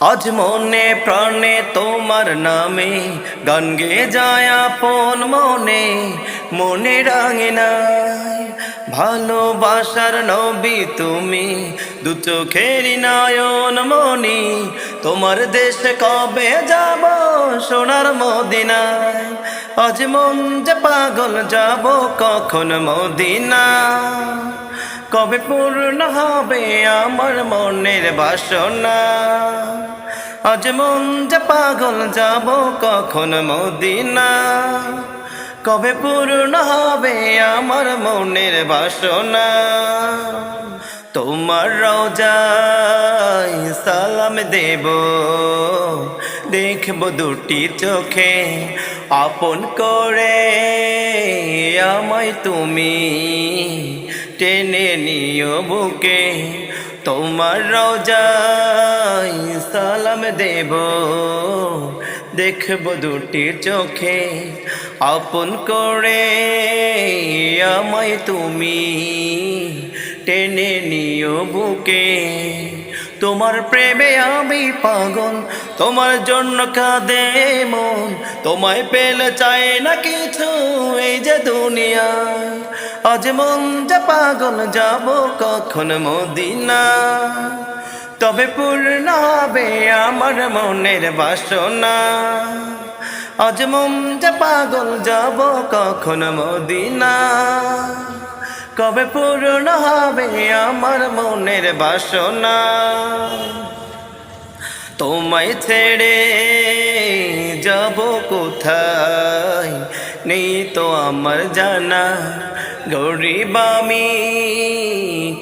আজ মনে প্রাণে তোমার নামে, গান গে যায় আপন মনে মনে রাঙে নাই। ভালোবাসার নবী তুমি, দু চোখেরই নয়ন মনি তোমার দেশে কবে যাব সোনার মদিনায়? আজ মন যে পাগল যাব কখন মদিনা কবে পূর্ণ হবে আমার মনের বাসনা? আজ মন যে পাগল, যাব কখন মদিনা? কবে পূর্ণ হবে আমার মনের বাসনা? তোমার রোজায় সালাম দেব, দেখব দুটি চোখে আপন করে আমায় তুমি। টেনে নিও বুকে, তোমার রোজাই সালাম দেব। দেখব দুটি চোখে আপন করে, আমায় তুমি টেনে নিও বুকে। তোমার প্রেমে আমি পাগল, তোমার জন্য কাঁদে মন। তোমায় পেলে চাই না কিছু এই যে দুনিয়ায় আজ মন যে পাগল, যাব কখন মদিনা। তবে পূর্ণ হবে আমার মনের বাসনা। আজ মন যে পাগল, যাব কখন মদিনা। কবে পূর্ণ হবে আমার মনের বাসনা? তোমায় ছেড়ে যাব কোথায়? নেই তো আমার জানা। গরিব আমি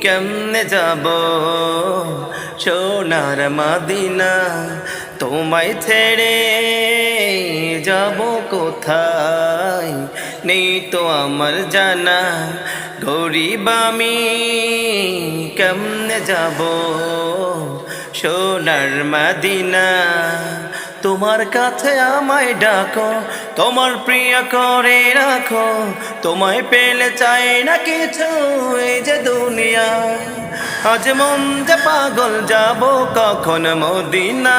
কেমনে যাব? সোনার মাদিনা, তোমায় ছেড়ে যাব কোথায়? নেই তো আমার জানা। গরিব আমি কেমনে যাব? সোনার মাদিনা, তোমার কাছে আমায় ডাকো, তোমার প্রিয় করে রাখো। তোমায় পেলে চাই না কিছু এই যে দুনিয়া। আজ মন যে পাগল যাব কখন মদিনা?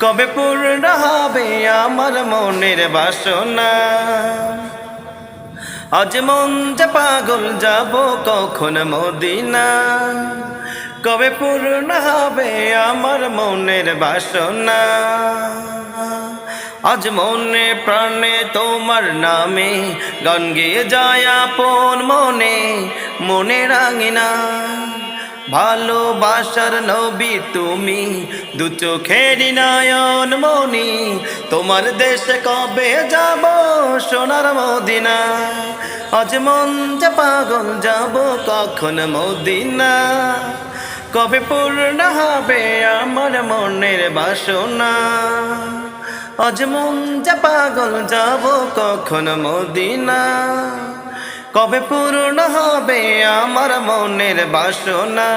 কবে পূর্ণ হবে আমার মনের বাসনা? আজ মন যে পাগল, যাব কখন মদিনা? কবে পূর্ণ হবে আমার মনের বাসনা? আজ মনে প্রাণে তোমার নামে গান গিয়ে যায় আপন মনে মনে রাঙিনা। ভালোবাসার নবী তুমি। দু চোখেরই নয়ন মনি তোমার দেশে কবে যাব সোনার মদিনা? আজ মন যে পাগল, যাব কখন মদিনা? কবে পূর্ণ হবে আমার মনের বাসনা? আজ মন যে পাগল, যাব কখন মদিনা? কবে পূর্ণ হবে আমার মনের বাসনা?